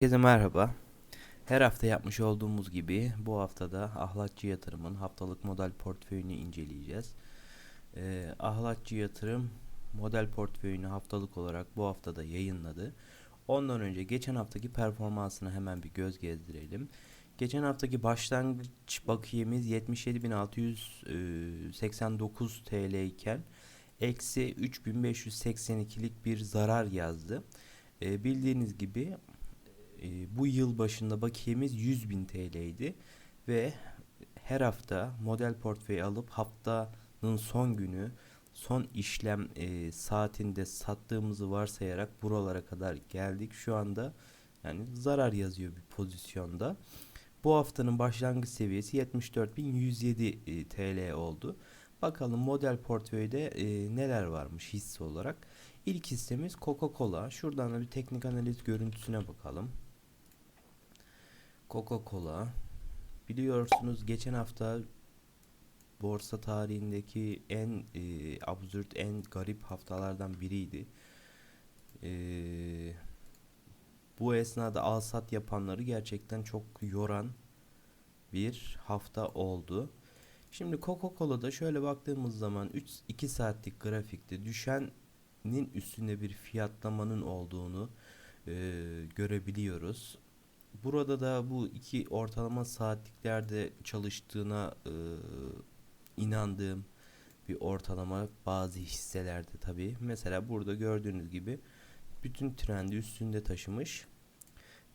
Herkese merhaba. Her hafta yapmış olduğumuz gibi bu haftada Ahlatçı Yatırım'ın haftalık model portföyünü inceleyeceğiz. Ee, Ahlatçı Yatırım model portföyünü haftalık olarak bu haftada yayınladı. Ondan önce geçen haftaki performansına hemen bir göz gezdirelim. Geçen haftaki başlangıç bakiyemiz 77.689 TL iken eksi 3582'lik bir zarar yazdı. Ee, bildiğiniz gibi e, bu yıl başında bakiyemiz 100.000 TL'ydi ve her hafta model portföy alıp haftanın son günü son işlem e, saatinde sattığımızı varsayarak buralara kadar geldik. Şu anda yani zarar yazıyor bir pozisyonda. Bu haftanın başlangıç seviyesi 74.107 e, TL oldu. Bakalım model portföyde e, neler varmış hisse olarak. İlk hissemiz Coca-Cola. Şuradan da bir teknik analiz görüntüsüne bakalım. Coca-Cola. Biliyorsunuz geçen hafta borsa tarihindeki en e, absürt, en garip haftalardan biriydi. E, bu esnada al sat yapanları gerçekten çok yoran bir hafta oldu. Şimdi Coca-Cola'da şöyle baktığımız zaman 3 2 saatlik grafikte düşenin üstünde bir fiyatlamanın olduğunu e, görebiliyoruz. Burada da bu iki ortalama saatliklerde çalıştığına e, inandığım bir ortalama bazı hisselerde tabi. Mesela burada gördüğünüz gibi bütün trendi üstünde taşımış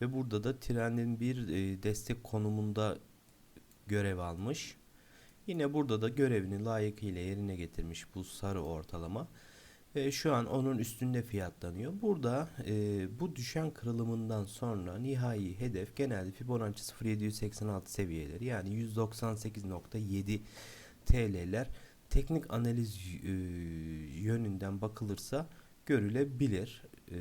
ve burada da trendin bir e, destek konumunda görev almış. Yine burada da görevini layıkıyla yerine getirmiş bu sarı ortalama. E, şu an onun üstünde fiyatlanıyor. Burada e, bu düşen kırılımından sonra nihai hedef genelde Fibonacci 0786 seviyeleri yani 198.7 TL'ler teknik analiz e, yönünden bakılırsa görülebilir. E,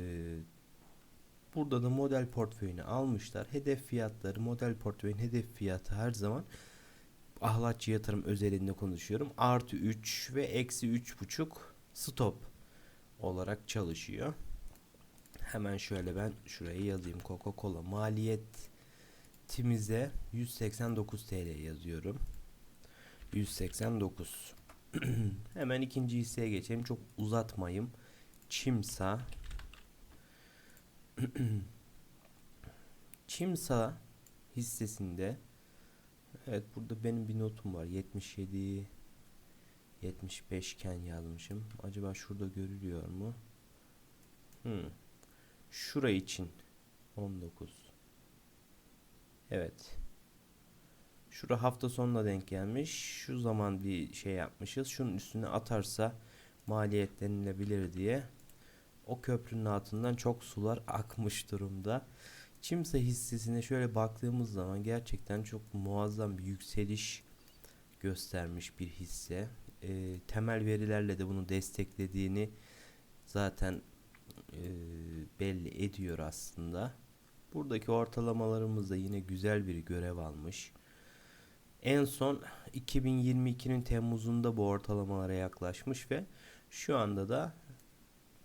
burada da model portföyünü almışlar. Hedef fiyatları model portföyün hedef fiyatı her zaman ahlatçı yatırım özelinde konuşuyorum. Artı 3 ve eksi 3.5 stop olarak çalışıyor. Hemen şöyle ben şuraya yazayım. Coca-Cola maliyetimize 189 TL yazıyorum. 189. Hemen ikinci hisseye geçelim. Çok uzatmayayım. Çimsa Çimsa hissesinde Evet burada benim bir notum var. 77 75 iken yazmışım. Acaba şurada görülüyor mu? Hmm. Şura için 19. Evet. Şura hafta sonuna denk gelmiş. Şu zaman bir şey yapmışız. Şunun üstüne atarsa maliyetlenilebilir diye. O köprünün altından çok sular akmış durumda. Çimsa hissesine şöyle baktığımız zaman gerçekten çok muazzam bir yükseliş göstermiş bir hisse e, temel verilerle de bunu desteklediğini zaten e, belli ediyor aslında. Buradaki ortalamalarımız da yine güzel bir görev almış. En son 2022'nin Temmuz'unda bu ortalamalara yaklaşmış ve şu anda da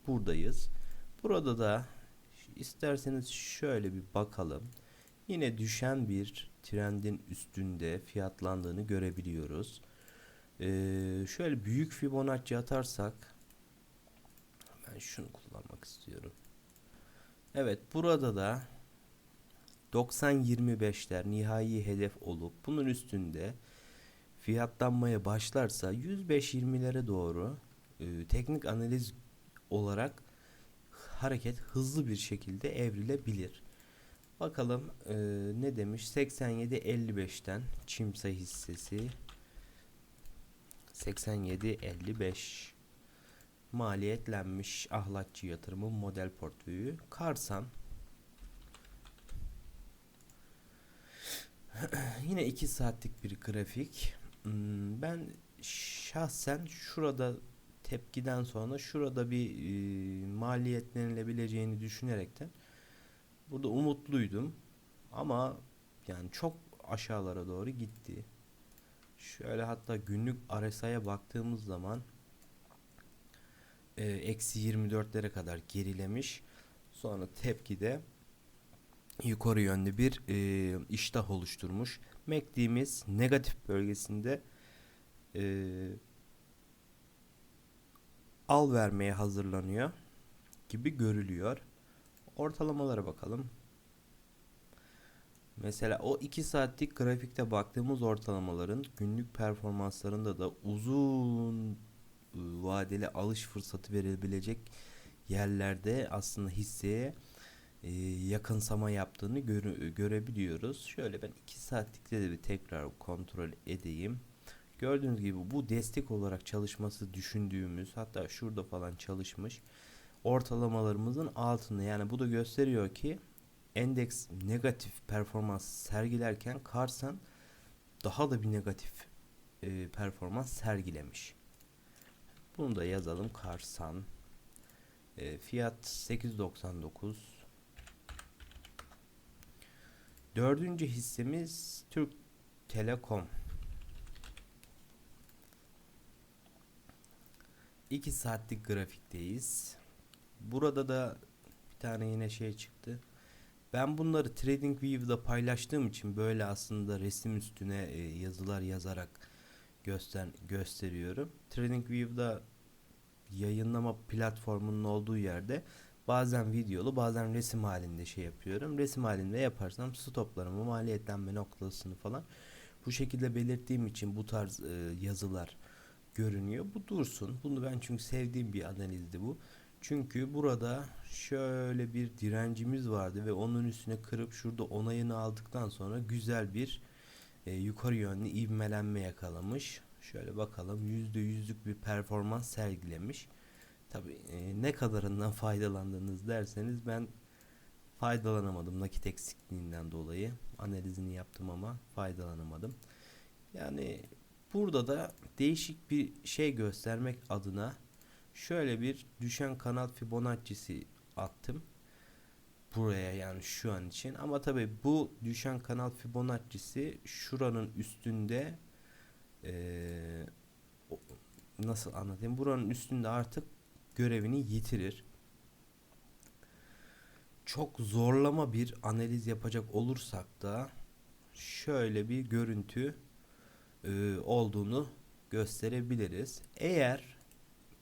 buradayız. Burada da isterseniz şöyle bir bakalım. Yine düşen bir trendin üstünde fiyatlandığını görebiliyoruz. Ee, şöyle büyük Fibonacci atarsak ben şunu kullanmak istiyorum. Evet burada da 90-25'ler nihai hedef olup bunun üstünde fiyatlanmaya başlarsa 105-20'lere doğru e, teknik analiz olarak hareket hızlı bir şekilde evrilebilir. Bakalım e, ne demiş 87-55'ten Çimsa hissesi 87.55 maliyetlenmiş ahlatçı yatırımı model portföyü Karsan. Yine 2 saatlik bir grafik. Hmm, ben şahsen şurada tepkiden sonra şurada bir e, maliyetlenilebileceğini düşünerekten burada umutluydum. Ama yani çok aşağılara doğru gitti. Şöyle hatta günlük RSI'ye baktığımız zaman e, eksi 24'lere kadar gerilemiş. Sonra tepkide yukarı yönlü bir e, iştah oluşturmuş. MACD'miz negatif bölgesinde e, al vermeye hazırlanıyor gibi görülüyor. Ortalamalara bakalım. Mesela o 2 saatlik grafikte baktığımız ortalamaların günlük performanslarında da uzun e, vadeli alış fırsatı verebilecek yerlerde aslında hisseye e, yakınsama yaptığını göre, görebiliyoruz. Şöyle ben 2 saatlikte de bir tekrar kontrol edeyim. Gördüğünüz gibi bu destek olarak çalışması düşündüğümüz hatta şurada falan çalışmış ortalamalarımızın altında. Yani bu da gösteriyor ki endeks negatif performans sergilerken Karsan daha da bir negatif e, performans sergilemiş. Bunu da yazalım Karsan. E, fiyat 8.99. Dördüncü hissemiz Türk Telekom. 2 saatlik grafikteyiz. Burada da bir tane yine şey çıktı. Ben bunları TradingView'da paylaştığım için böyle aslında resim üstüne e, yazılar yazarak göster gösteriyorum. TradingView'da yayınlama platformunun olduğu yerde bazen videolu bazen resim halinde şey yapıyorum. Resim halinde yaparsam stoplarımı maliyetlenme noktasını falan bu şekilde belirttiğim için bu tarz e, yazılar görünüyor. Bu dursun. Bunu ben çünkü sevdiğim bir analizdi bu. Çünkü burada şöyle bir direncimiz vardı ve onun üstüne kırıp şurada onayını aldıktan sonra güzel bir e, yukarı yönlü ivmelenme yakalamış. Şöyle bakalım yüzde yüzlük bir performans sergilemiş. Tabi e, ne kadarından faydalandınız derseniz ben faydalanamadım nakit eksikliğinden dolayı. Analizini yaptım ama faydalanamadım. Yani burada da değişik bir şey göstermek adına şöyle bir düşen kanal Fibonacci'si attım. Buraya yani şu an için. Ama tabi bu düşen kanal Fibonacci'si şuranın üstünde ee, nasıl anlatayım? Buranın üstünde artık görevini yitirir. Çok zorlama bir analiz yapacak olursak da şöyle bir görüntü e, olduğunu gösterebiliriz. Eğer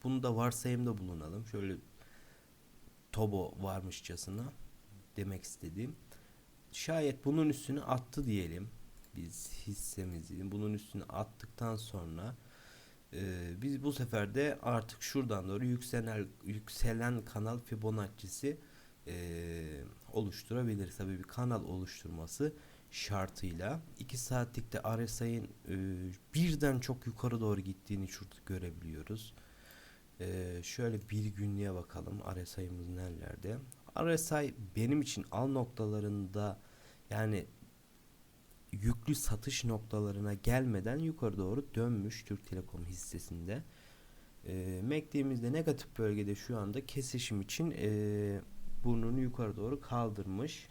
bunu da varsayımda bulunalım. Şöyle Tobo varmışçasına demek istediğim. Şayet bunun üstüne attı diyelim. Biz hissemizi bunun üstüne attıktan sonra e, biz bu sefer de artık şuradan doğru yükselen yükselen kanal Fibonacci'si e, oluşturabilir. Tabii bir kanal oluşturması şartıyla 2 saatlikte RSI'nin e, birden çok yukarı doğru gittiğini şurada görebiliyoruz. Ee, şöyle bir günlüğe bakalım RSI'miz nerelerde. RSI benim için al noktalarında yani yüklü satış noktalarına gelmeden yukarı doğru dönmüş Türk Telekom hissesinde. E, MACD'mizde negatif bölgede şu anda kesişim için e, burnunu yukarı doğru kaldırmış.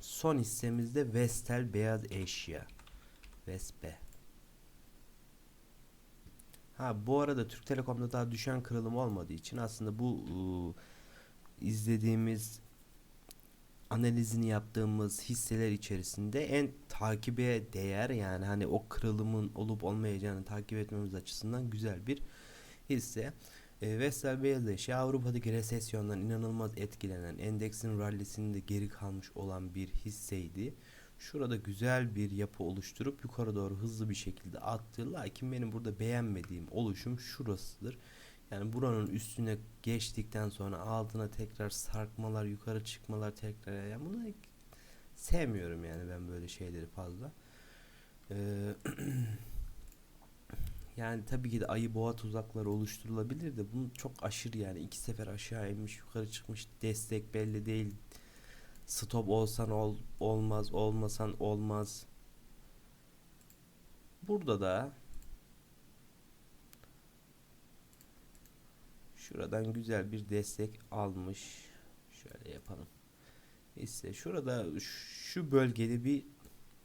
Son hissemizde Vestel Beyaz Eşya. Vespe. Ha bu arada Türk Telekom'da daha düşen kırılım olmadığı için aslında bu ıı, izlediğimiz analizini yaptığımız hisseler içerisinde en takibe değer yani hani o kırılımın olup olmayacağını takip etmemiz açısından güzel bir hisse. E, Vestel Beyaz Eşya Avrupa'daki resesyondan inanılmaz etkilenen endeksin rallisinde geri kalmış olan bir hisseydi. Şurada güzel bir yapı oluşturup yukarı doğru hızlı bir şekilde attı. Lakin benim burada beğenmediğim oluşum şurasıdır. Yani buranın üstüne geçtikten sonra altına tekrar sarkmalar, yukarı çıkmalar tekrar yani bunu sevmiyorum yani ben böyle şeyleri fazla. Ee, yani tabii ki de ayı boğa tuzakları oluşturulabilir de bunu çok aşırı yani iki sefer aşağı inmiş yukarı çıkmış destek belli değil Stop olsan ol, olmaz, olmasan olmaz. Burada da şuradan güzel bir destek almış. Şöyle yapalım. İşte şurada şu bölgede bir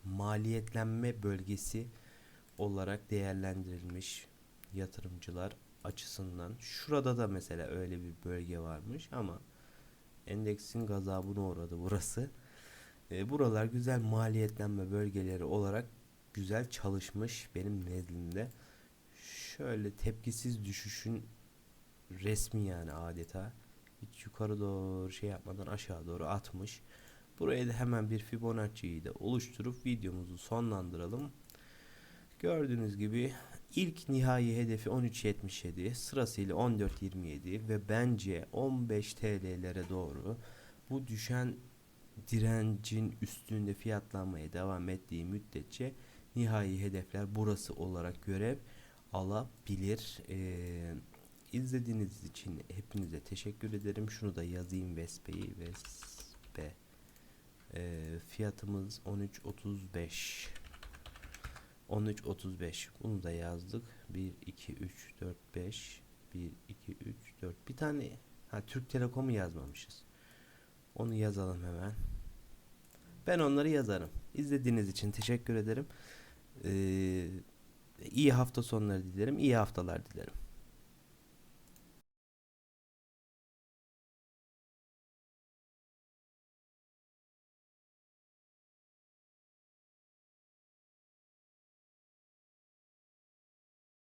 maliyetlenme bölgesi olarak değerlendirilmiş yatırımcılar açısından. Şurada da mesela öyle bir bölge varmış ama endeksin gazabına uğradı burası. E, buralar güzel maliyetlenme bölgeleri olarak güzel çalışmış benim nezdimde. Şöyle tepkisiz düşüşün resmi yani adeta. Hiç yukarı doğru şey yapmadan aşağı doğru atmış. Buraya da hemen bir Fibonacci'yi de oluşturup videomuzu sonlandıralım. Gördüğünüz gibi ilk nihai hedefi 13.77 sırasıyla 14.27 ve bence 15 TL'lere doğru bu düşen direncin üstünde fiyatlanmaya devam ettiği müddetçe nihai hedefler burası olarak görev alabilir. Ee, izlediğiniz için hepinize teşekkür ederim. Şunu da yazayım Vespe'yi Vespe. Ee, fiyatımız 13.35 13.35 bunu da yazdık. 1 2 3 4 5 1 2 3 4 bir tane ha Türk Telekom'u yazmamışız. Onu yazalım hemen. Ben onları yazarım. İzlediğiniz için teşekkür ederim. Ee, iyi hafta sonları dilerim iyi haftalar dilerim